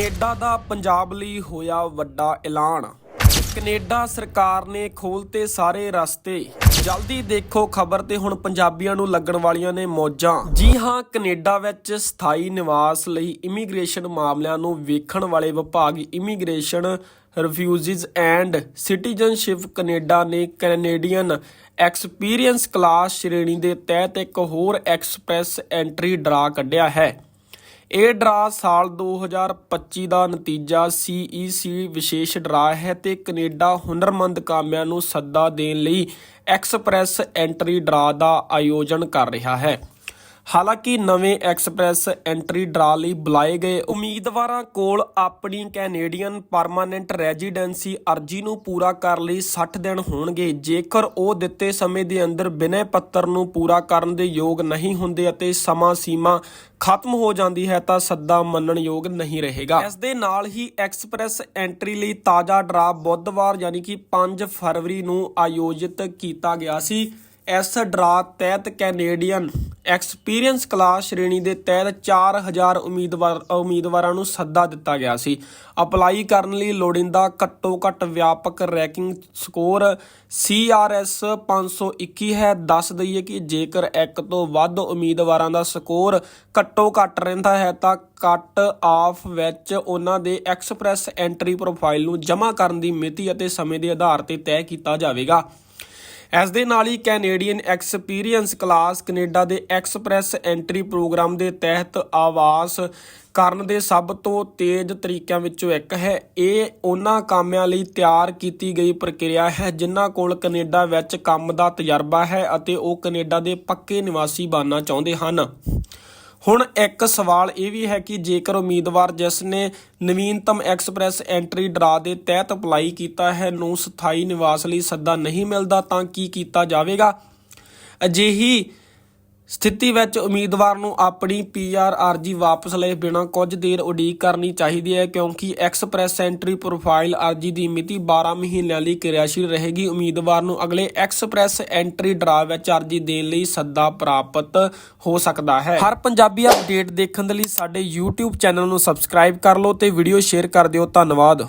Canada ਦਾ ਪੰਜਾਬ ਲਈ ਹੋਇਆ ਵੱਡਾ ਐਲਾਨ। ਕੈਨੇਡਾ ਸਰਕਾਰ ਨੇ ਖੋਲਤੇ ਸਾਰੇ ਰਸਤੇ। ਜਲਦੀ ਦੇਖੋ ਖਬਰ ਤੇ ਹੁਣ ਪੰਜਾਬੀਆਂ ਨੂੰ ਲੱਗਣ ਵਾਲੀਆਂ ਨੇ ਮੌਜਾਂ। ਜੀ ਹਾਂ, ਕੈਨੇਡਾ ਵਿੱਚ ਸਥਾਈ ਨਿਵਾਸ ਲਈ ਇਮੀਗ੍ਰੇਸ਼ਨ ਮਾਮਲਿਆਂ ਨੂੰ ਵੇਖਣ ਵਾਲੇ ਵਿਭਾਗ immigration refugees and citizenship Canada ਨੇ ਕੈਨੇਡੀਅਨ ਐਕਸਪੀਰੀਅੰਸ ਕਲਾਸ ਸ਼੍ਰੇਣੀ ਦੇ ਤਹਿਤ ਇੱਕ ਹੋਰ ਐਕਸਪ੍ਰੈਸ ਐਂਟਰੀ ਡਰਾ ਕੱਢਿਆ ਹੈ। ਇਹ ਡਰਾ ਸਾਲ 2025 ਦਾ ਨਤੀਜਾ CEC ਵਿਸ਼ੇਸ਼ ਡਰਾ ਹੈ ਤੇ ਕੈਨੇਡਾ ਹੁਨਰਮੰਦ ਕਾਮਿਆਂ ਨੂੰ ਸੱਦਾ ਦੇਣ ਲਈ ਐਕਸਪ੍ਰੈਸ ਐਂਟਰੀ ਡਰਾ ਦਾ ਆਯੋਜਨ ਕਰ ਰਿਹਾ ਹੈ। ਹਾਲਾਂਕਿ ਨਵੇਂ ਐਕਸਪ੍ਰੈਸ ਐਂਟਰੀ ਡਰਾ ਲਈ ਬੁਲਾਏ ਗਏ ਉਮੀਦਵਾਰਾਂ ਕੋਲ ਆਪਣੀ ਕੈਨੇਡੀਅਨ ਪਰਮਾਨੈਂਟ ਰੈਜ਼ੀਡੈਂਸੀ ਅਰਜ਼ੀ ਨੂੰ ਪੂਰਾ ਕਰਨ ਲਈ 60 ਦਿਨ ਹੋਣਗੇ। ਜੇਕਰ ਉਹ ਦਿੱਤੇ ਸਮੇਂ ਦੇ ਅੰਦਰ ਬਿਨੈ ਪੱਤਰ ਨੂੰ ਪੂਰਾ ਕਰਨ ਦੇ ਯੋਗ ਨਹੀਂ ਹੁੰਦੇ ਅਤੇ ਸਮਾਂ ਸੀਮਾ ਖਤਮ ਹੋ ਜਾਂਦੀ ਹੈ ਤਾਂ ਸੱਦਾ ਮੰਨਣ ਯੋਗ ਨਹੀਂ ਰਹੇਗਾ। ਇਸ ਦੇ ਨਾਲ ਹੀ ਐਕਸਪ੍ਰੈਸ ਐਂਟਰੀ ਲਈ ਤਾਜ਼ਾ ਡਰਾ ਬੁੱਧਵਾਰ ਯਾਨੀ ਕਿ 5 ਫਰਵਰੀ ਨੂੰ ਆਯੋਜਿਤ ਕੀਤਾ ਗਿਆ ਸੀ। ਇਸ ਡਰਾ ਤਹਿਤ ਕੈਨੇਡੀਅਨ ਐਕਸਪੀਰੀਅੰਸ ਕਲਾਸ ਸ਼੍ਰੇਣੀ ਦੇ ਤਹਿਤ 4000 ਉਮੀਦਵਾਰ, ਉਮੀਦਵਾਰਾਂ ਨੂੰ ਸੱਦਾ ਦਿੱਤਾ ਗਿਆ ਸੀ। ਅਪਲਾਈ ਕਰਨ ਲਈ ਲੋੜੀਂਦਾ ਘੱਟੋ ਘੱਟ ਵਿਆਪਕ ਰੈਂਕਿੰਗ ਸਕੋਰ CRS 521 ਹੈ। ਦੱਸ ਦਈਏ ਕਿ ਜੇਕਰ ਇੱਕ ਤੋਂ ਵੱਧ ਉਮੀਦਵਾਰਾਂ ਦਾ ਸਕੋਰ ਘੱਟੋ ਘੱਟ ਰਹਿੰਦਾ ਹੈ, ਤਾਂ ਕੱਟ ਆਫ ਵਿੱਚ ਉਹਨਾਂ ਦੇ ਐਕਸਪ੍ਰੈਸ ਐਂਟਰੀ ਪ੍ਰੋਫਾਈਲ ਨੂੰ ਜਮ੍ਹਾਂ ਕਰਨ ਦੀ ਮਿਤੀ ਅਤੇ ਸਮੇਂ ਦੇ ਆਧਾਰ ਤੇ ਤੈਅ ਕੀਤਾ ਜਾਵੇਗਾ। ਇਸ ਦੇ ਨਾਲ ਹੀ ਕੈਨੇਡੀਅਨ ਐਕਸਪੀਰੀਅੰਸ ਕਲਾਸ ਕੈਨੇਡਾ ਦੇ ਐਕਸਪ੍ਰੈਸ ਐਂਟਰੀ ਪ੍ਰੋਗਰਾਮ ਦੇ ਤਹਿਤ ਆਵਾਸ ਕਰਨ ਦੇ ਸਭ ਤੋਂ ਤੇਜ਼ ਤਰੀਕਿਆਂ ਵਿੱਚੋਂ ਇੱਕ ਹੈ। ਇਹ ਉਹਨਾਂ ਕਾਮਿਆਂ ਲਈ ਤਿਆਰ ਕੀਤੀ ਗਈ ਪ੍ਰਕਿਰਿਆ ਹੈ, ਜਿਨ੍ਹਾਂ ਕੋਲ ਕੈਨੇਡਾ ਵਿੱਚ ਕੰਮ ਦਾ ਤਜਰਬਾ ਹੈ ਅਤੇ ਉਹ ਕੈਨੇਡਾ ਦੇ ਪੱਕੇ ਨਿਵਾਸੀ ਬਣਨਾ ਚਾਹੁੰਦੇ ਹਨ। ਹੁਣ ਇੱਕ ਸਵਾਲ ਇਹ ਵੀ ਹੈ ਕਿ ਜੇਕਰ ਉਮੀਦਵਾਰ ਜਿਸ ਨੇ ਨਵੀਨਤਮ ਐਕਸਪ੍ਰੈਸ ਐਂਟਰੀ ਡਰਾ ਦੇ ਤਹਿਤ ਅਪਲਾਈ ਕੀਤਾ ਹੈ, ਨੂੰ ਸਥਾਈ ਨਿਵਾਸ ਲਈ ਸੱਦਾ ਨਹੀਂ ਮਿਲਦਾ, ਤਾਂ ਕੀ ਕੀਤਾ ਜਾਵੇਗਾ? ਅਜਿਹੀ ਸਥਿਤੀ ਵਿੱਚ ਉਮੀਦਵਾਰ ਨੂੰ ਆਪਣੀ ਪੀਆਰ ਅਰਜ਼ੀ ਵਾਪਸ ਲਏ ਬਿਨਾਂ ਕੁਝ ਦੇਰ ਉਡੀਕ ਕਰਨੀ ਚਾਹੀਦੀ ਹੈ, ਕਿਉਂਕਿ ਐਕਸਪ੍ਰੈਸ ਐਂਟਰੀ ਪ੍ਰੋਫਾਈਲ ਅਰਜ਼ੀ ਦੀ ਮਿਤੀ 12 ਮਹੀਨਿਆਂ ਲਈ ਕਿਰਿਆਸ਼ੀਲ ਰਹੇਗੀ। ਉਮੀਦਵਾਰ ਨੂੰ ਅਗਲੇ ਐਕਸਪ੍ਰੈਸ ਐਂਟਰੀ ਡਰਾ ਵਿੱਚ ਅਰਜ਼ੀ ਦੇਣ ਲਈ ਸੱਦਾ ਪ੍ਰਾਪਤ ਹੋ ਸਕਦਾ ਹੈ। ਹਰ ਪੰਜਾਬੀ ਅਪਡੇਟ ਦੇਖਣ ਦੇ ਲਈ ਸਾਡੇ YouTube ਚੈਨਲ ਨੂੰ ਸਬਸਕ੍ਰਾਈਬ ਕਰ ਲਓ ਤੇ ਵੀਡੀਓ ਸ਼ੇਅਰ ਕਰ ਦਿਓ। ਧੰਨਵਾਦ।